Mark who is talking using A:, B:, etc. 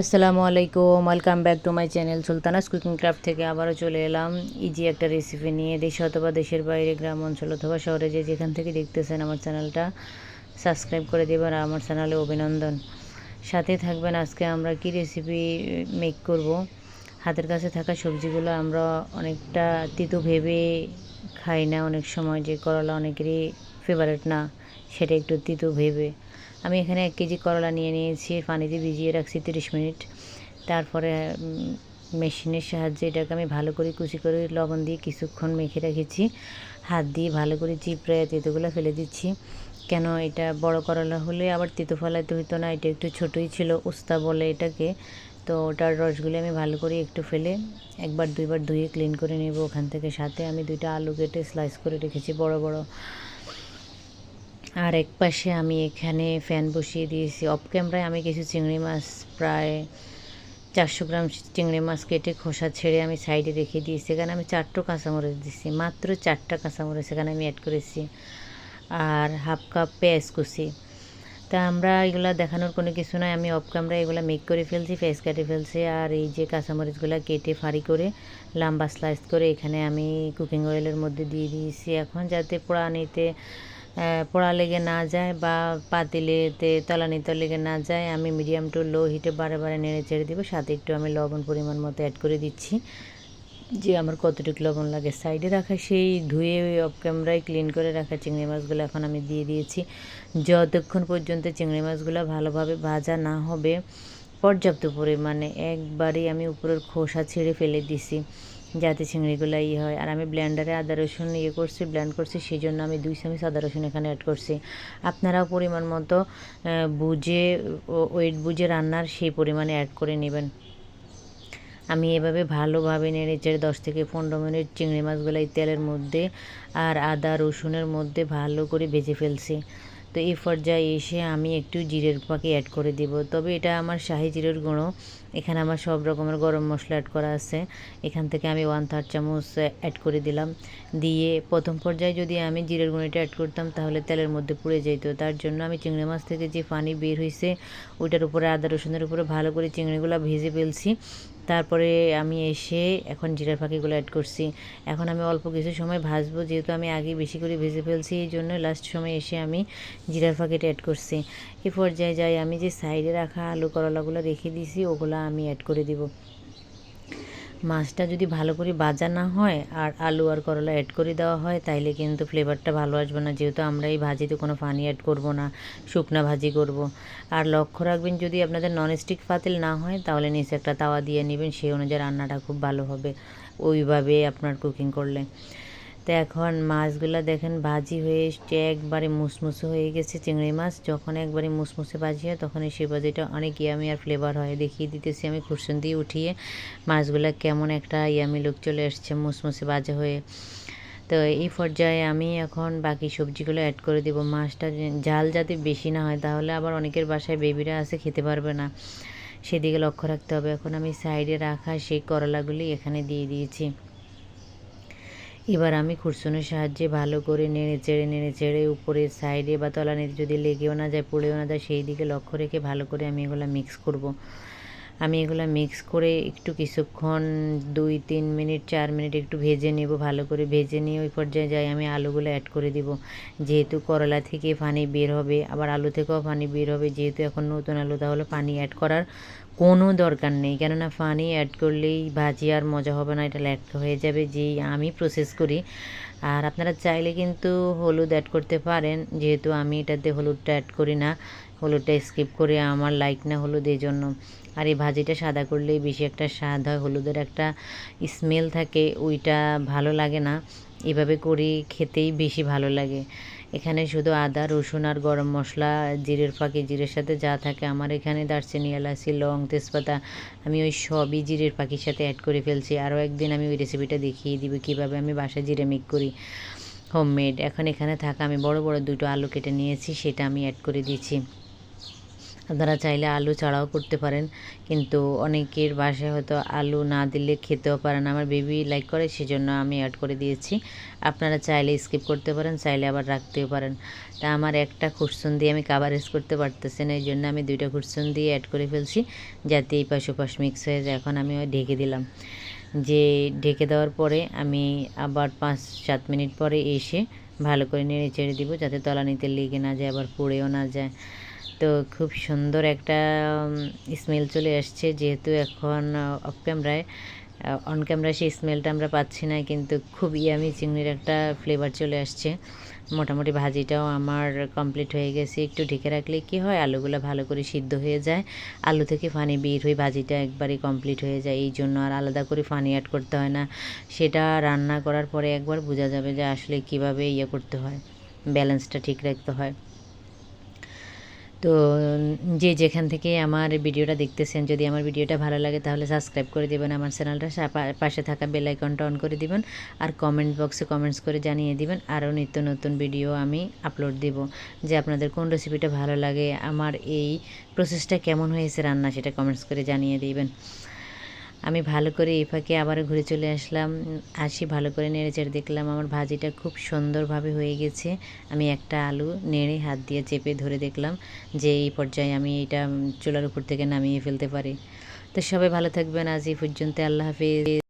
A: আসসালামু আলাইকুম welcome back to my channel Sultana's cooking craft থেকে আবারও চলে এলাম। ইজি একটা রেসিপি নিয়ে দেশ অথবা দেশের বাইরে, গ্রাম অঞ্চল অথবা শহরে যে যেখান থেকে দেখতেছেন আমার চ্যানেলটা সাবস্ক্রাইব করে দেবেন আর আমার চ্যানেলে অভিনন্দন। সাথে থাকবেন, আজকে আমরা কি রেসিপি মেক করব? হাতের কাছে থাকা সবজিগুলো আমরা অনেকটা তিতো ভেবে খাই না, অনেক সময় যে করলা অনেকেরই ফেভারেট না, সেটা একটু তিতো ভেবে। আমি এখানে এক কেজি করলা নিয়ে নিয়েছি, পানিতে ভিজিয়ে রাখছি তিরিশ মিনিট। তারপরে মেশিনের সাহায্যে এটাকে আমি ভালো করে কুচি করে লবণ দিয়ে কিছুক্ষণ মেখে রেখেছি। হাত দিয়ে ভালো করে চিপড়ে তেঁতোগুলো ফেলে দিচ্ছি। কেন এটা বড় করলা হলে আবার তেঁতো ফেলাতে হতো না, এটা একটু ছোটোই ছিল, উস্তা বলে এটাকে। তো ওটার রসগুলি আমি ভালো করে একটু ফেলে একবার, দুইবার ধুয়ে ক্লিন করে নেব। ওখান থেকে সাথে আমি দুইটা আলু কেটে স্লাইস করে রেখেছি, বড় বড়। আর এক পাশে আমি এখানে ফ্যান বসিয়ে দিয়েছি। অফ ক্যামেরায় আমি কিছু চিংড়ি মাছ, প্রায় চারশো গ্রাম চিংড়ি মাছ কেটে খোসা ছেড়ে আমি সাইডে রেখে দিয়েছি। এখানে আমি চারটো কাঁচামরিচ দিচ্ছি মাত্র চারটা কাঁচামরিচ এখানে আমি অ্যাড করেছি। আর হাফ কাপ পেঁয়াজ কুচি। তা আমরা এগুলো দেখানোর কোনো কিছু নয় আমি অফ ক্যামেরা এগুলো মেক করে ফেলছি ফেস কাটে ফেলছি। আর এই যে কাঁচামরিচগুলো কেটে ফাড়ি করে, লম্বা স্লাইস করে এখানে আমি কুকিং অয়েলের মধ্যে দিয়ে দিয়েছি। এখন যাতে পোড়া নিতে পোড়া লেগে না যায় বা পাতিলেতে তলানিতে লেগে না যায়, আমি মিডিয়াম টু লো হিটে বারে বারে নেড়ে ছেড়ে দেবো। সাথে একটু আমি লবণ পরিমাণ মতো অ্যাড করে দিচ্ছি। যে আমার কতটুকু লবণ লাগে। সাইডে রাখা সেই ধুয়ে অফ ক্যামেরায় ক্লিন করে রাখা চিংড়ি মাছগুলো এখন আমি দিয়ে দিয়েছি। যতক্ষণ পর্যন্ত চিংড়ি মাছগুলো ভালোভাবে ভাজা না হবে, পর্যাপ্ত পরিমাণে একবারেই আমি উপরের খোসা ছেড়ে ফেলে দিছি। যাতে চিংড়িগুলো ইয়ে হয়। আর আমি ব্লেন্ডারে আদা রসুন ইয়ে করছি ব্লেন্ড করছি সেই জন্য আমি দুই চামচ আদা রসুন এখানে অ্যাড করছি। আপনারাও পরিমাণ মতো বুঝে ওয়েট বুঝে রান্নার সেই পরিমাণে অ্যাড করে নেবেন। আমি এভাবে ভালোভাবে নেড়ে চেড়ে দশ থেকে পনেরো মিনিট চিংড়ি মাছগুলো এই তেলের মধ্যে আর আদা রসুনের মধ্যে ভালো করে ভেজে ফেলছি। তো এই পর্যায়ে এসে আমি একটু জিরের পাখি অ্যাড করে দিব। তবে এটা আমার শাহি জিরের গুঁড়ো। এখানে আমার সব রকমের গরম মশলা অ্যাড করা আছে। এখান থেকে আমি ওয়ান থার্ড চামচ অ্যাড করে দিলাম। দিয়ে প্রথম পর্যায়ে যদি আমি জিরের গুঁড়োটা অ্যাড করতাম, তাহলে তেলের মধ্যে পুড়ে যেত তার জন্য আমি চিংড়ি মাছ থেকে যে পানি বের হয়েছে ওইটার উপরে আদা রসুনের উপরে ভালো করে চিংড়িগুলো ভেজে ফেলছি। তারপরে আমি এসে এখন জিরা ফাঁকিগুলো অ্যাড করছি। এখন আমি অল্প কিছু সময় ভাজবো, যেহেতু আমি আগে বেশি করে ভেজে ফেলছি, এই জন্য লাস্ট সময় এসে আমি জিরার ফাঁকিটা অ্যাড করছি। এ পর্যায়ে যাই, আমি যে সাইডে রাখা আলু করলাগুলো রেখে দিয়েছি, ওগুলো আমি অ্যাড করে দিব। মাছটা যদি ভালো করে বাজা না হয় আর আলু আর করলা অ্যাড করে দেওয়া হয়, তাইলে কিন্তু ফ্লেভারটা ভালো আসবে না। যেহেতু আমরা এই ভাজিতে কোনো পানি অ্যাড করব না, শুকনো ভাজি করব। আর লক্ষ্য রাখবেন, যদি আপনাদের ননস্টিক পাতিল না হয়, তাহলে নিচে একটা তাওয়া দিয়ে নেবেন। সেই অনুযায়ী রান্নাটা খুব ভালো হবে। ওইভাবে আপনার কুকিং করলে। তো এখন মাছগুলো দেখেন ভাজি হয়ে এসছে, একবারে মুসমুসে হয়ে গেছে চিংড়ি মাছ। যখন একবারে মুসমুসে ভাজি হয় তখন সেই ভাজিটা অনেক ইয়ামি আর ফ্লেভার হয়। দেখিয়ে দিতেছি আমি খুরসুন দিয়ে উঠিয়ে মাছগুলো কেমন একটা ইয়ামি লুক চলে এসছে মুসমুসে ভাজা হয়ে। তো এই পর্যায়ে আমি এখন বাকি সবজিগুলো অ্যাড করে দেব। মাছটা ঝাল যাতে বেশি না হয়, তাহলে আবার অনেকের বাসায় বেবিরা আছে, খেতে পারবে না। সেদিকে লক্ষ্য রাখতে হবে। এখন আমি সাইডে রাখা সেই করলাগুলি এখানে দিয়ে দিয়েছি। এবার আমি খুরসুনের সাহায্যে ভালো করে নেড়ে চেড়ে নেড়ে চেড়ে উপরে সাইডে বা তলানিতে যদি লেগেও না যায়, পড়েও না যায়, সেই দিকে লক্ষ্য রেখে ভালো করে আমি এগুলো মিক্স করব। আমি এগুলো মিক্স করে একটু কিছুক্ষণ দুই, তিন মিনিট, চার মিনিট একটু ভেজে নেব, ভালো করে ভেজে নিয়ে ওই পর্যায়ে যাই, আমি আলুগুলো অ্যাড করে দিব। যেহেতু করলা থেকে পানি বের হবে, আবার আলু থেকেও পানি বের হবে, যেহেতু এখন নতুন আলু, তাহলে পানি অ্যাড করার কোনো দরকার নেই। কেননা পানি অ্যাড করলেই ভাজি আর মজা হবে না, এটা ল্যাট হয়ে যাবে, যেই আমি প্রসেস করি। আর আপনারা চাইলে কিন্তু হলুদ অ্যাড করতে পারেন, যেহেতু আমি এটাতে হলুদটা অ্যাড করি না। হলুদটা স্কিপ করে আমার লাইক না হলুদ এই জন্য আর এই ভাজিটা সাদা করলেই বেশি একটা স্বাদ হয়। হলুদের একটা স্মেল থাকে, ওইটা ভালো লাগে না। এভাবে করি খেতেই বেশি ভালো লাগে। এখানে শুধু আদা, রসুন আর গরম মশলা, জিরের ফাঁকি জিরের সাথে যা থাকে। আমার এখানে দারচিনি, এলাচি, লং তেজপাতা আমি ওই সবই জিরের পাখির সাথে অ্যাড করে ফেলছি। আরও একদিন আমি ওই রেসিপিটা দেখিয়ে দিব কীভাবে আমি বাসায় জিরে মেক করি। হোমমেড এখন এখানে থাকা আমি বড় বড় দুটো আলু কেটে নিয়েছি, সেটা আমি অ্যাড করে দিয়েছি। আপনারা চাইলে আলু ছাড়াও করতে পারেন। কিন্তু অনেকের বাসায় হয়তো আলু না দিলে খেতেও পারে না। আমার বেবি লাইক করে, সেজন্য আমি অ্যাড করে দিয়েছি। আপনারা চাইলে স্কিপ করতে পারেন, চাইলে আবার রাখতেও পারেন। তা আমার একটা খুরসুন দিয়ে আমি কাভারেজ করতে পারতেছি না এই জন্য আমি দুইটা খুরসুন দিয়ে অ্যাড করে ফেলছি, যাতে এই পাশ ওপাশ মিক্স হয়ে যায়। এখন আমি ওই ঢেকে দিলাম। যে ঢেকে দেওয়ার পরে আমি আবার পাঁচ সাত মিনিট পরে এসে ভালো করে নেড়ে চেড়ে দিব, যাতে তলানিতে লেগে না যায়, আবার পুড়েও না যায়। তো খুব সুন্দর একটা স্মেল চলে আসছে। যেহেতু এখন অফ ক্যামেরায় অন ক্যামেরায় সেই স্মেলটা আমরা পাচ্ছি না, কিন্তু খুব ইয়ামি চিংড়ির একটা ফ্লেভার চলে আসছে। মোটামুটি ভাজিটাও আমার কমপ্লিট হয়ে গেছে। একটু ঢেকে রাখলে কি হয়, আলুগুলো ভালো করে সিদ্ধ হয়ে যায়। আলু থেকে ফানি বের হয়ে ভাজিটা একবারে কমপ্লিট হয়ে যায়। এই জন্য আর আলাদা করে ফানি অ্যাড করতে হয় না। সেটা রান্না করার পরে একবার বোঝা যাবে যে আসলে কীভাবে ইয়ে করতে হয় ব্যালেন্সটা ঠিক রাখতে হয়। তো, যে যেখান থেকে আমার ভিডিওটা দেখতেছেন, যদি আমার ভিডিওটা ভালো লাগে তাহলে সাবস্ক্রাইব করে দেবেন, আমার চ্যানেলটা পাশে থাকা বেল আইকনটা অন করে দিবেন, আর কমেন্ট বক্সে কমেন্টস করে জানিয়ে দিবেন, আরও নিত্য নতুন ভিডিও আমি আপলোড দেব, যে আপনাদের কোন রেসিপিটা ভালো লাগে, আমার এই প্রসেসটা কেমন হয়েছে রান্না, সেটা কমেন্টস করে জানিয়ে দিবেন। আমি ভালো করে এই ফাঁকে আবার ঘুরে চলে আসলাম। আসি ভালো করে নেড়ে চেড়ে দেখলাম আমার ভাজিটা খুব সুন্দরভাবে হয়ে গেছে। আমি একটা আলু নেড়ে হাত দিয়ে চেপে ধরে দেখলাম যে এই পর্যায়ে আমি এটা চুলার উপর থেকে নামিয়ে ফেলতে পারি। তো সবাই ভালো থাকবেন। আজ এই পর্যন্ত আল্লাহ হাফিজ।